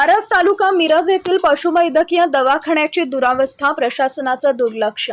आरग तालुका मिरज येथील पशुवैद्यकीय दवाखान्याची दुरावस्था प्रशासनाचं दुर्लक्ष.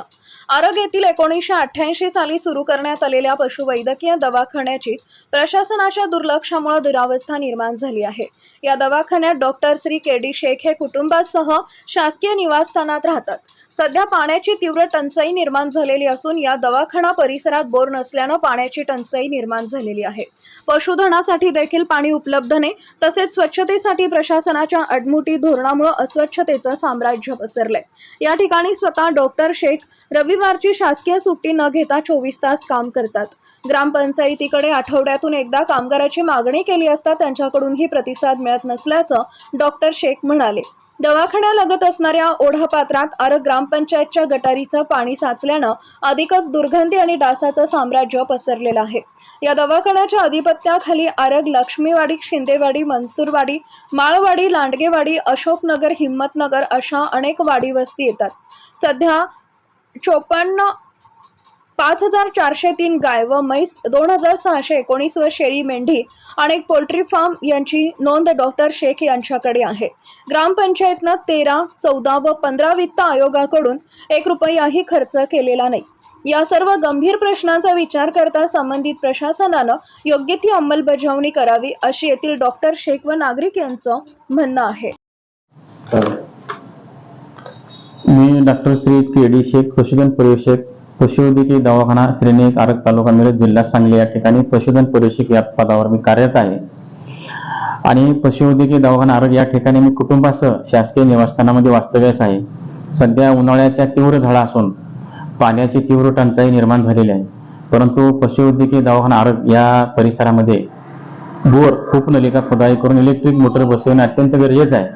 आरग येथील एकोणीसशे अठ्ठ्याऐंशी साली सुरू करण्यात आलेल्या पशुवैद्यकीय दवाखान्याची प्रशासनाच्या दुर्लक्षामुळे दुरावस्था निर्माण झाली आहे. या दवाखान्यात doctor Shri K D Shaikh हे कुटुंबासह शासकीय निवासस्थानात राहतात. सध्या पाण्याची तीव्र टंचाई निर्माण झालेली असून या दवाखाना परिसरात बोर नसल्यानं पाण्याची टंचाई निर्माण झालेली आहे. पशुधनासाठी देखील पाणी उपलब्ध नाही तसेच स्वच्छतेसाठी प्रशासनाच्या अडमुठी धोरणामुळे अस्वच्छतेचं साम्राज्य पसरलंय. या ठिकाणी स्वतः डॉक्टर शेख रविवारची शासकीय सुट्टी न घेता चोवीस तास काम करतात. ग्रामपंचायतीकडे आठवड्यातून एकदा कामगाराची मागणी केली असता त्यांच्याकडूनही प्रतिसाद मिळत नसल्याचं डॉक्टर शेख म्हणाले. दवाखान्यालगत असणाऱ्या ओढापात्रात आरग ग्रामपंचायतच्या गटारीचं पाणी साचल्यानं अधिकच दुर्गंधी आणि डासाचं साम्राज्य पसरलेलं आहे. या दवाखान्याच्या अधिपत्याखाली आरग लक्ष्मीवाडी शिंदेवाडी मनसूरवाडी माळवाडी लांडगेवाडी अशोकनगर हिंमतनगर अशा अनेक वाडी वस्ती येतात. सध्या चोपन्न पाच हजार चारशे तीन गाय व म्हैस दोन हजार सहाशे एकोणीस व शेळी मेंढी आणि एक पोल्ट्री फार्म यांची नोंद डॉक्टर शेख यांच्याकडे आहे. ग्रामपंचायतनं तेरा चौदा व पंधरा वित्त आयोगाकडून एक रुपयाही खर्च केलेला नाही. या सर्व गंभीर प्रश्नांचा विचार करता संबंधित प्रशासनानं योग्य ती अंमलबजावणी करावी अशी येथील डॉक्टर शेख व नागरिक यांचं म्हणणं आहे. मी doctor Shri K D Shaikh पशुधन पर्यवेक्षक पशुवैद्यकीय दवाखाना श्रेणी एक आरग तालुका मिरज जिल्हा सांगली या ठिकाणी पशुधन पर्यवेक्षक या पदावर मी कार्यरत आहे. आणि पशुवैद्यकीय दवाखाना आरग या ठिकाणी मी कुटुंबासह शासकीय निवासस्थानामध्ये वास्तव्यास आहे. सध्या उन्हाळ्याच्या तीव्र झळा असून पाण्याची तीव्र टंचाई निर्माण झालेली आहे. परंतु पशुवैद्यकीय दवाखाना आरग या परिसरामध्ये बोर कूपनलिका खुदाई करून इलेक्ट्रिक मोटर बसवणे अत्यंत गरजेचं आहे.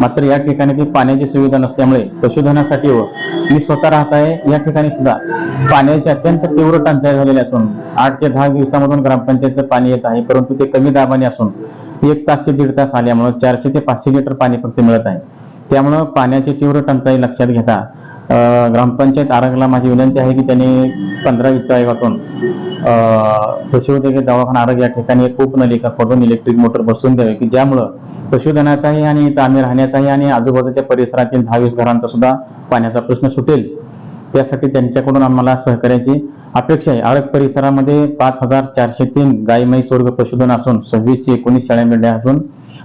मात्र या ठिकाणी ती पाण्याची सुविधा नसल्यामुळे पशुधनासाठी व मी स्वतः राहत आहे या ठिकाणी सुद्धा पाण्याची अत्यंत तीव्र टंचाई झालेली असून आठ ते दहा दिवसामधून ग्रामपंचायतचं पाणी येत आहे परंतु ते कमी दाबाने असून एक तास ते दीड तास आल्यामुळे चारशे ते पाचशे लिटर पाणी फक्त मिळत आहे. त्यामुळं पाण्याची तीव्र टंचाई लक्षात घेता ग्रामपंचायत आरोग्याला माझी विनंती आहे की त्यांनी पंधरा वित्त आयोगातून पशुवैद्यकीय दवाखाना आरोग्य या ठिकाणी एक कूपनलिका खोदून इलेक्ट्रिक मोटर बसवून द्यावे. की ज्यामुळं पशुधनाचाही आणि इथं आम्ही राहण्याचाही आणि आजूबाजूच्या परिसरातील दहा वीस घरांचा सुद्धा पाण्याचा प्रश्न सुटेल. त्यासाठी त्यांच्याकडून आम्हाला सहकार्याची अपेक्षा आहे. आरग परिसरामध्ये पाच हजार चारशे तीन गाय म्हैस वर्ग पशुधन असून सव्वीसशे एकोणीस शाळा मेंढ्या असून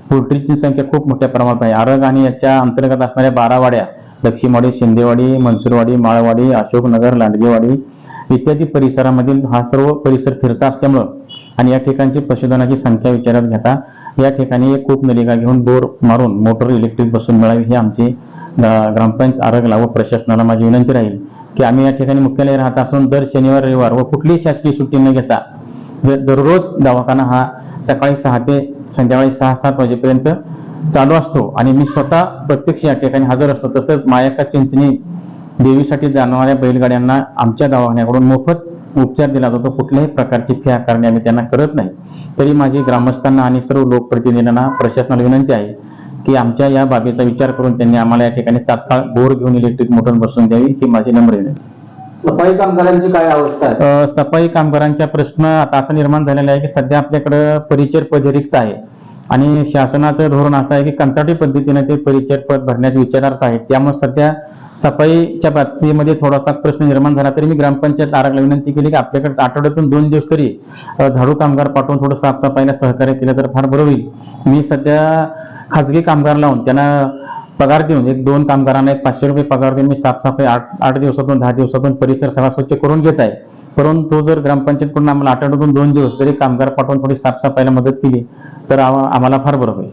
पोल्ट्रीची संख्या खूप मोठ्या प्रमाणात आहे. आरग आणि याच्या अंतर्गत असणाऱ्या बारा वाड्या लक्ष्मीवाडी शिंदेवाडी मनसूरवाडी माळवाडी अशोकनगर लांडगेवाडी इत्यादी परिसरामधील हा सर्व परिसर फिरता असल्यामुळं आणि या ठिकाणची पशुधनाची संख्या विचारात घेता या ठिकाणी एक कूप नलिका घेऊन बोर मारून मोटर इलेक्ट्रिक बसून मिळावी ही आमची ग्रामपंचायत आरोग्याला व प्रशासनाला माझी विनंती राहील की आम्ही या ठिकाणी मुख्यालय राहत असून दर शनिवार रविवार व कुठलीही शासकीय सुट्टी न घेता दररोज दवाखाना हा सकाळी सहा ते संध्याकाळी सहा सात वाजेपर्यंत चालू असतो. आणि मी स्वतः प्रत्यक्ष या ठिकाणी हजर असतो. तसंच मायाका चिंचणी देवीसाठी जाणणाऱ्या बैलगाड्यांना आमच्या दवाखान्याकडून मोफत उपचार दिला जातो. कुठल्याही प्रकारची फी आकारणी आम्ही त्यांना करत नाही. तरी माझी ग्रामस्थांना आणि सर्व लोकप्रतिनिधींना प्रशासनाला विनंती आहे की आमच्या या बाबीचा विचार करून त्यांनी आम्हाला या ठिकाणी तात्काळ बोर घेऊन इलेक्ट्रिक मोटर बसवून द्यावी ही माझी नम्र विनंती. सफाई कामगारांची काय अवस्था आहे? सफाई कामगारांचा प्रश्न आता असा निर्माण झालेला आहे की सध्या आपल्याकडं परिचय पद रिक्त आहे. आणि शासनाचं धोरण असं आहे की कंत्राटी पद्धतीने ते परिचय पद भरण्याचे विचारार्थ आहे त्यामुळे सध्या सफाईच्या बाबतीमध्ये थोडासा प्रश्न निर्माण झाला तरी मी ग्रामपंचायत आराखडा विनंती केली की आपल्याकडे आठवड्यातून दोन दिवस तरी झाडू कामगार पाठवून थोडं साफसफाईला सहकार्य केलं तर फार बरं होईल. मी सध्या खाजगी कामगार लावून त्यांना पगार देऊन एक दोन कामगारांना एक पाचशे रुपये पगार देऊन मी साफसफाई आठ आठ दिवसातून दहा दिवसातून परिसर सगळा स्वच्छ करून घेत आहे. परंतु जर ग्रामपंचायतकडून आम्हाला आठवड्यातून दोन दिवस जरी कामगार पाठवून थोडी साफसफाईला मदत केली तर आम्हाला फार बरं होईल.